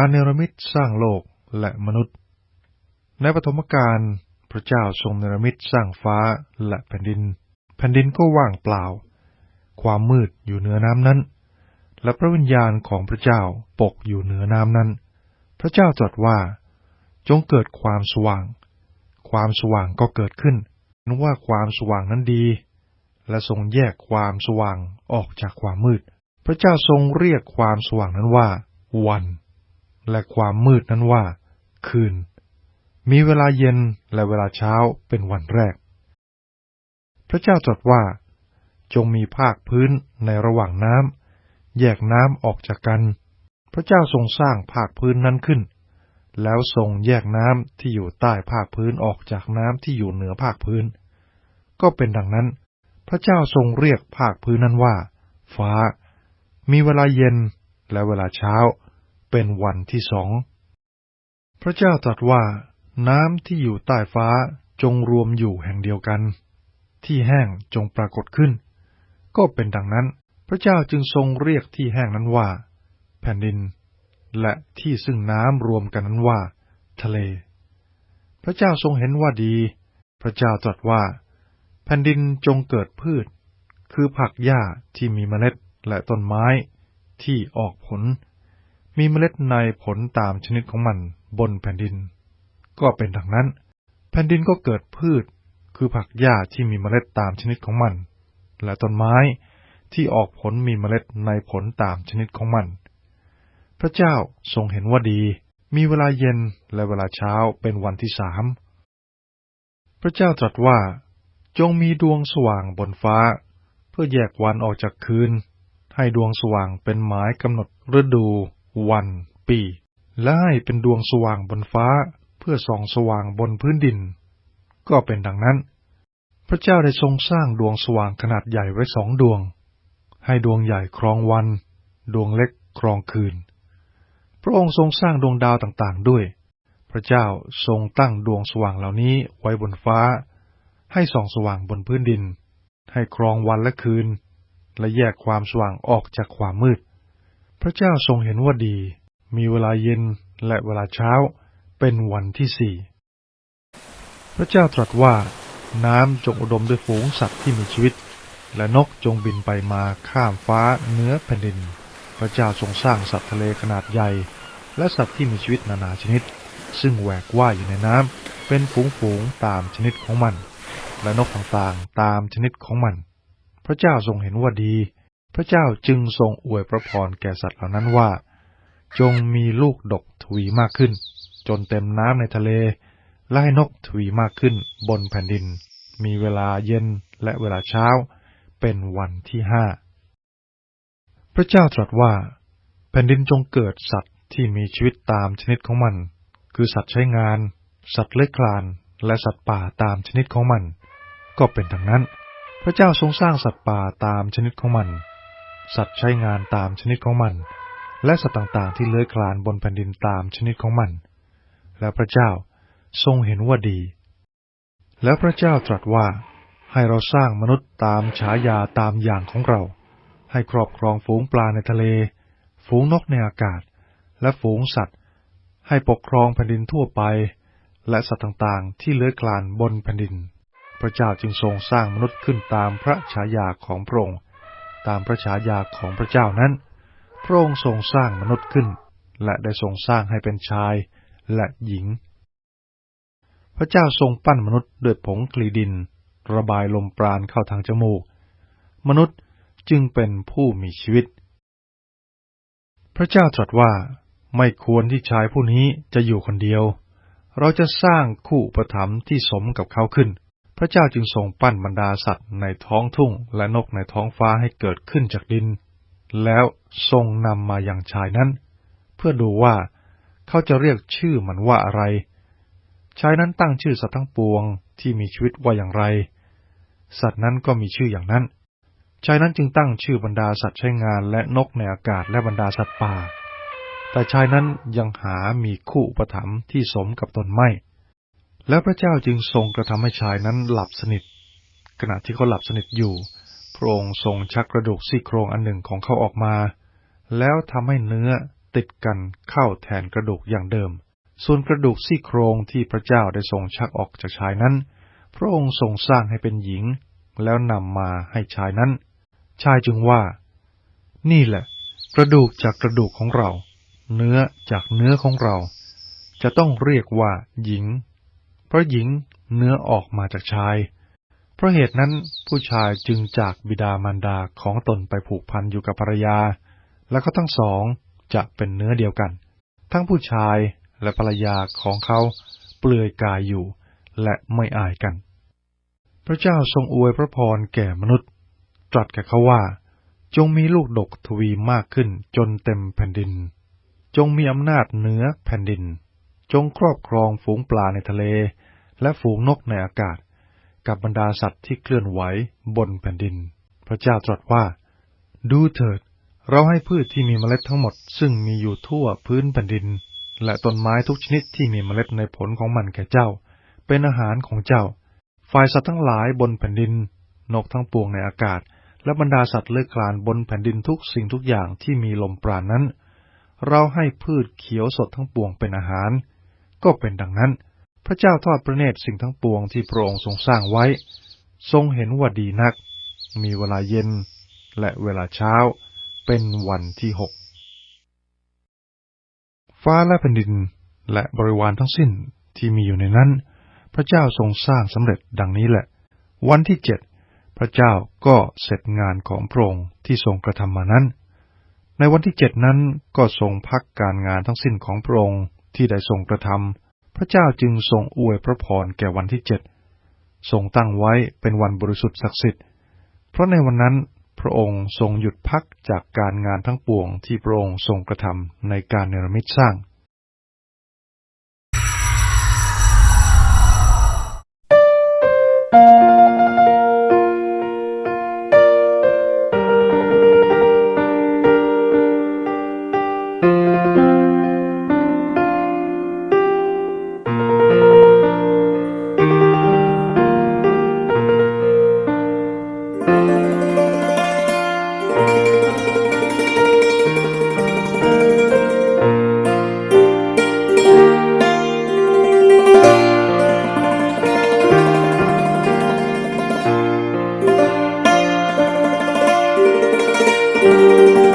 การเนรมิตสร้างโลกและมนุษย์ ในปฐมกาลพระเจ้าทรงเนรมิตสร้างฟ้าและแผ่นดิน แผ่นดินก็ว่างเปล่า ความมืดอยู่เหนือน้ำนั้น และพระวิญญาณของพระเจ้าปกอยู่เหนือน้ำนั้น พระเจ้าตรัสว่า จงเกิดความสว่าง ความสว่างก็เกิดขึ้นนึกว่าความสว่างนั้นดี และทรงแยกความสว่างออกจากความมืด พระเจ้าทรงเรียกความสว่างนั้นว่า วัน และความมืดนั้นว่า คืน มีเวลาเย็นและเวลาเช้าเป็นวันแรก พระเจ้าตรัสว่า จงมีภาคพื้นในระหว่างน้ำแยกน้ำออกจากกัน พระเจ้าทรงสร้างภาคพื้นนั้นขึ้น แล้วทรงแยกน้ำที่อยู่ใต้ภาคพื้นออกจากน้ำที่อยู่เหนือภาคพื้น ก็เป็นดังนั้น พระเจ้าทรงเรียกภาคพื้นนั้นว่า ฟ้า มีเวลาเย็นและเวลาเช้า เป็นวันที่สอง พระเจ้าตรัสว่า น้ำที่อยู่ใต้ฟ้าจงรวมอยู่แห่งเดียวกัน ที่แห้งจงปรากฏขึ้น ก็เป็นดังนั้น พระเจ้าจึงทรงเรียกที่แห้งนั้นว่า แผ่นดิน และที่ซึ่งน้ำรวมกันนั้นว่า ทะเล พระเจ้าทรงเห็นว่าดี พระเจ้าตรัสว่า แผ่นดินจงเกิดพืช คือผักหญ้าที่มีเมล็ดและต้นไม้ที่ออกผล มีเมล็ดในผลตามชนิดของมันบนแผ่นดิน ก็เป็นดังนั้น แผ่นดินก็เกิดพืช คือผักหญ้าที่มีเมล็ดตามชนิดของมัน และต้นไม้ที่ออกผลมีเมล็ดในผลตามชนิดของมัน พระเจ้าทรงเห็นว่าดี มีเวลาเย็นและเวลาเช้าเป็นวันที่สาม พระเจ้าตรัสว่า จงมีดวงสว่างบนฟ้า เพื่อแยกวันออกจากคืน ให้ดวงสว่างเป็นหมายกำหนดฤดู วัน ปีและให้เป็นดวงสว่างบนฟ้า เพื่อส่องสว่างบนพื้นดิน ก็เป็นดังนั้น พระเจ้าได้ทรงสร้างดวงสว่างขนาดใหญ่ไว้สองดวง ให้ดวงใหญ่ครองวัน ดวงเล็กครองคืน พระองค์ทรงสร้างดวงดาวต่างๆด้วย พระเจ้าทรงตั้งดวงสว่างเหล่านี้ไว้บนฟ้า ให้ส่องสว่างบนพื้นดิน ให้ครองวันและคืน และแยกความสว่างออกจากความมืด พระเจ้าทรงเห็นว่าดี มีเวลาเย็นและเวลาเช้าเป็นวันที่สี่ พระเจ้าตรัสว่า น้ำจงอุดมด้วยฝูงสัตว์ที่มีชีวิต และนกจงบินไปมาข้ามฟ้าเนื้อแผ่นดิน พระเจ้าทรงสร้างสัตว์ทะเลขนาดใหญ่ และสัตว์ที่มีชีวิตนานาชนิด ซึ่งแหวกว่ายอยู่ในน้ำเป็นฝูงๆตามชนิดของมัน และนกต่างๆตามชนิดของมัน พระเจ้าทรงเห็นว่าดี ระเจ้าจึงทรงอวยพระพรแก่สัตว์เหล่านั้นว่า จงมีลูกดกทวีมากขึ้น จนเต็มน้ำในทะเลและให้นกทวีมากขึ้นบนแผ่นดิน มีเวลาเย็นและเวลาเช้า เป็นวันที่ห้าพระเจ้าตรัสว่า แผ่นดินจงเกิดสัตว์ที่มีชีวิตตามชนิดของมัน คือสัตว์ใช้งาน สัตว์เลื้อยคลาน และสัตว์ป่าตามชนิดของมัน ก็เป็นดังนั้น พระเจ้าทรงสร้างสัตว์ป่าตามชนิดของมัน สัตว์ใช้งานตามชนิดของมัน และสัตว์ต่างๆ ที่เลื้อยคลานบนแผ่นดินตามชนิดของมัน และพระเจ้าทรงเห็นว่าดี แล้วพระเจ้าตรัสว่า ให้เราสร้างมนุษย์ตามฉายาตามอย่างของเรา ให้ครอบครองฝูงปลาในทะเล ฝูงนกในอากาศ และฝูงสัตว์ ให้ปกครองแผ่นดินทั่วไป และสัตว์ต่างๆ ที่เลื้อยคลานบนแผ่นดิน พระเจ้าจึงทรงสร้างมนุษย์ขึ้นตามพระฉายาของพระองค์ ตามพระฉายาของพระเจ้านั้น พระองค์ทรงสร้างมนุษย์ขึ้น และได้ทรงสร้างให้เป็นชายและหญิง พระเจ้าทรงปั้นมนุษย์ด้วยผงกลีดิน ระบายลมปราณเข้าทางจมูก มนุษย์จึงเป็นผู้มีชีวิต พระเจ้าตรัสว่าไม่ควรที่ชายผู้นี้จะอยู่คนเดียว เราจะสร้างคู่ประถมที่สมกับเขาขึ้น พระเจ้าจึงทรงปั้นบรรดาสัตว์ในท้องทุ่งและนกในท้องฟ้าให้เกิดขึ้นจากดิน แล้วทรงนำมาอย่างชายนั้น เพื่อดูว่าเขาจะเรียกชื่อมันว่าอะไร ชายนั้นตั้งชื่อสัตว์ทั้งปวงที่มีชีวิตว่าอย่างไร สัตว์นั้นก็มีชื่ออย่างนั้น ชายนั้นจึงตั้งชื่อบรรดาสัตว์ใช้งานและนกในอากาศและบรรดาสัตว์ป่า แต่ชายนั้นยังหามีคู่อุปถัมภ์ที่สมกับตนไม่ แล้วพระเจ้าจึงทรงกระทำให้ชายนั้นหลับสนิท ขณะที่เขาหลับสนิทอยู่ พระองค์ทรงชักกระดูกซี่โครงอันหนึ่งของเขาออกมา แล้วทำให้เนื้อติดกันเข้าแทนกระดูกอย่างเดิม ส่วนกระดูกซี่โครงที่พระเจ้าได้ทรงชักออกจากชายนั้น พระองค์ทรงสร้างให้เป็นหญิง แล้วนำมาให้ชายนั้น ชายจึงว่า นี่แหละ กระดูกจากกระดูกของเรา เนื้อจากเนื้อของเรา จะต้องเรียกว่าหญิง เพราะหญิงเนื้อออกมาจากชาย เพราะเหตุนั้นผู้ชายจึงจากบิดามารดาของตนไปผูกพันอยู่กับภรรยา แล้วก็ทั้งสองจะเป็นเนื้อเดียวกัน ทั้งผู้ชายและภรรยาของเขาเปลือยกายอยู่และไม่อายกัน พระเจ้าทรงอวยพระพรแก่มนุษย์ ตรัสแก่เขาว่า จงมีลูกดกทวีมากขึ้นจนเต็มแผ่นดิน จงมีอำนาจเหนือแผ่นดิน จงครอบครองฝูงปลาในทะเล และฝูงนกในอากาศ กับบรรดาสัตว์ที่เคลื่อนไหวบนแผ่นดิน พระเจ้าตรัสว่า ดูเถิด เราให้พืชที่มีเมล็ดทั้งหมด ซึ่งมีอยู่ทั่วพื้นแผ่นดิน และต้นไม้ทุกชนิดที่มีเมล็ดในผลของมันแก่เจ้า เป็นอาหารของเจ้า ฝ่ายสัตว์ทั้งหลายบนแผ่นดิน นกทั้งปวงในอากาศ และบรรดาสัตว์เลื้อยคลานบนแผ่นดินทุกสิ่งทุกอย่างที่มีลมปราณนั้น เราให้พืชเขียวสดทั้งปวงเป็นอาหาร ก็เป็นดังนั้น พระเจ้าทอดพระเนตรสิ่งทั้งปวงที่พระองค์ทรงสร้างไว้ ทรงเห็นว่าดีนัก มีเวลาเย็นและเวลาเช้าเป็นวันที่หกฟ้าและแผ่นดินและบริวารทั้งสิ้นที่มีอยู่ในนั้น พระเจ้าทรงสร้างสำเร็จดังนี้แหละ วันที่เจ็ดพระเจ้าก็เสร็จงานของพระองค์ที่ทรงกระทำมานั้น ในวันที่เจ็ดนั้นก็ทรงพักการงานทั้งสิ้นของพระองค์ ที่ได้ทรงกระทำพระเจ้าจึงทรงอวยพระพรแก่วันที่เจ็ดทรงตั้งไว้เป็นวันบริสุทธิ์ศักดิ์สิทธิ์ เพราะในวันนั้นพระองค์ทรงหยุดพักจากการงานทั้งปวงที่พระองค์ทรงกระทำในการเนรมิตสร้าง Música